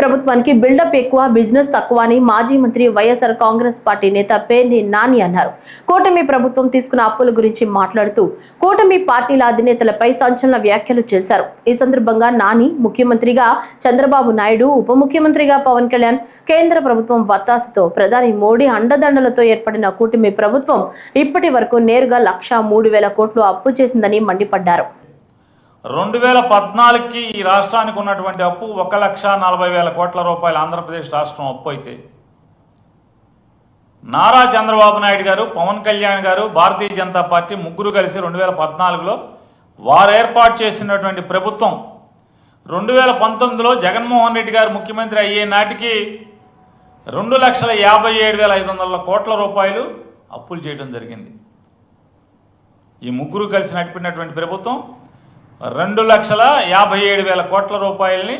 ప్రభుత్వానికి బిల్డప్ ఎక్కువ బిజినెస్ తక్కువ అని మాజీ మంత్రి వైఎస్ఆర్ కాంగ్రెస్ పార్టీ నేత పేర్ని నాని అన్నారు. కూటమి ప్రభుత్వం తీసుకున్న అప్పుల గురించి మాట్లాడుతూ కూటమి పార్టీల అధినేతలపై సంచలన వ్యాఖ్యలు చేశారు. ఈ సందర్భంగా నాని ముఖ్యమంత్రిగా చంద్రబాబు నాయుడు ఉప ముఖ్యమంత్రిగా పవన్ కళ్యాణ్ కేంద్ర ప్రభుత్వం వత్తాసుతో ప్రధాని మోడీ అండదండలతో ఏర్పడిన కూటమి ప్రభుత్వం ఇప్పటి వరకు నేరుగా లక్షా మూడు వేల కోట్లు అప్పు చేసిందని మండిపడ్డారు. రెండు వేల పద్నాలుగుకి ఈ రాష్ట్రానికి ఉన్నటువంటి అప్పు ఒక లక్ష నలభై వేల కోట్ల రూపాయలు ఆంధ్రప్రదేశ్ రాష్ట్రం అప్పు అయితే. నారా చంద్రబాబు నాయుడు గారు పవన్ కళ్యాణ్ గారు భారతీయ జనతా పార్టీ ముగ్గురు కలిసి రెండు వేల పద్నాలుగులో వారు ఏర్పాటు చేసినటువంటి ప్రభుత్వం రెండు వేల పంతొమ్మిదిలో జగన్మోహన్ రెడ్డి గారు ముఖ్యమంత్రి అయ్యే నాటికి రెండు లక్షల యాభై ఏడు వేల ఐదు వందల కోట్ల రూపాయలు అప్పులు చేయడం జరిగింది. ఈ ముగ్గురు కలిసి నడిపినటువంటి ప్రభుత్వం రెండు లక్షల యాభై ఏడు వేల కోట్ల రూపాయలని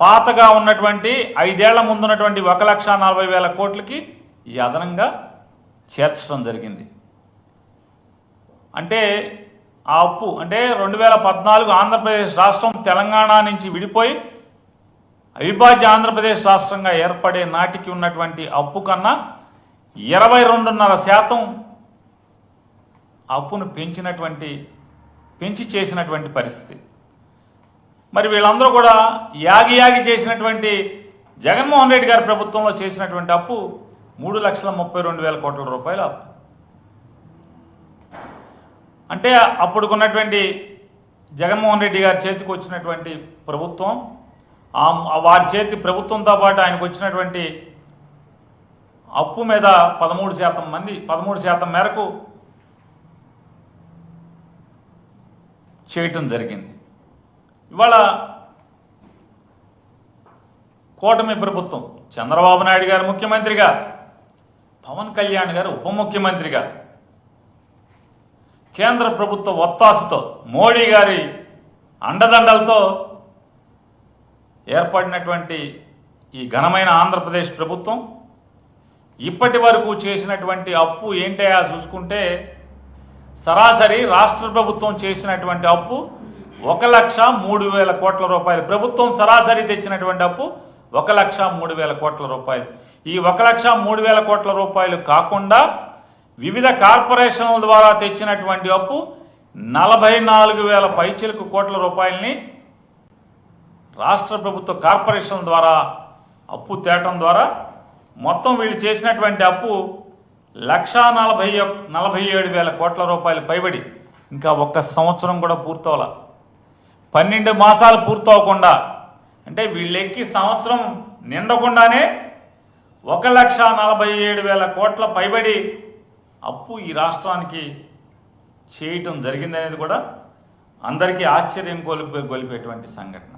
పాతగా ఉన్నటువంటి ఐదేళ్ళ ముందున్నటువంటి ఒక లక్ష నలభై వేల కోట్లకి ఈ అదనంగా చేర్చడం జరిగింది. అంటే ఆ అప్పు అంటే రెండు వేల పద్నాలుగు ఆంధ్రప్రదేశ్ రాష్ట్రం తెలంగాణ నుంచి విడిపోయి అవిభాజ్య ఆంధ్రప్రదేశ్ రాష్ట్రంగా ఏర్పడే నాటికి ఉన్నటువంటి అప్పు కన్నా ఇరవై రెండున్నర శాతం అప్పును పెంచినటువంటి పెంచి చేసినటువంటి పరిస్థితి. మరి వీళ్ళందరూ కూడా యాగి యాగి చేసినటువంటి జగన్మోహన్ రెడ్డి గారి ప్రభుత్వంలో చేసినటువంటి అప్పు మూడు లక్షల ముప్పై రెండు వేల కోట్ల రూపాయల అప్పు. అంటే అప్పుడుకున్నటువంటి జగన్మోహన్ రెడ్డి గారి చేతికి వచ్చినటువంటి ప్రభుత్వం వారి చేతి ప్రభుత్వంతో పాటు ఆయనకు వచ్చినటువంటి అప్పు మీద పదమూడు శాతం మంది పదమూడు శాతం మేరకు చేయటం జరిగింది. ఇవాళ కూటమి ప్రభుత్వం చంద్రబాబు నాయుడు గారు ముఖ్యమంత్రిగా పవన్ కళ్యాణ్ గారు ఉప ముఖ్యమంత్రిగా కేంద్ర ప్రభుత్వ ఒత్తాసుతో మోడీ గారి అండదండలతో ఏర్పడినటువంటి ఈ ఘనమైన ఆంధ్రప్రదేశ్ ప్రభుత్వం ఇప్పటి వరకు చేసినటువంటి అప్పు ఏంటయా చూసుకుంటే సరాసరి రాష్ట్ర ప్రభుత్వం చేసినటువంటి అప్పు ఒక లక్ష మూడు వేల కోట్ల రూపాయలు. ప్రభుత్వం సరాసరి తెచ్చినటువంటి అప్పు ఒక లక్ష మూడు వేల కోట్ల రూపాయలు. ఈ ఒక లక్ష మూడు వేల కోట్ల రూపాయలు కాకుండా వివిధ కార్పొరేషన్ల ద్వారా తెచ్చినటువంటి అప్పు నలభై నాలుగు వేల పైచిలకు కోట్ల రూపాయలని రాష్ట్ర ప్రభుత్వ కార్పొరేషన్ ద్వారా అప్పు తేటం ద్వారా మొత్తం వీళ్ళు చేసినటువంటి అప్పు లక్షా నలభై నలభై ఏడు వేల కోట్ల రూపాయలు పైబడి. ఇంకా ఒక్క సంవత్సరం కూడా పూర్తవల. పన్నెండు మాసాలు పూర్తవకుండా. అంటే వీళ్ళెక్కి సంవత్సరం నిండకుండానే ఒక లక్ష నలభై ఏడు వేల కోట్ల పైబడి అప్పు ఈ రాష్ట్రానికి చేయటం జరిగిందనేది కూడా అందరికీ ఆశ్చర్యం గొలిపే గొలిపేటువంటి సంఘటన.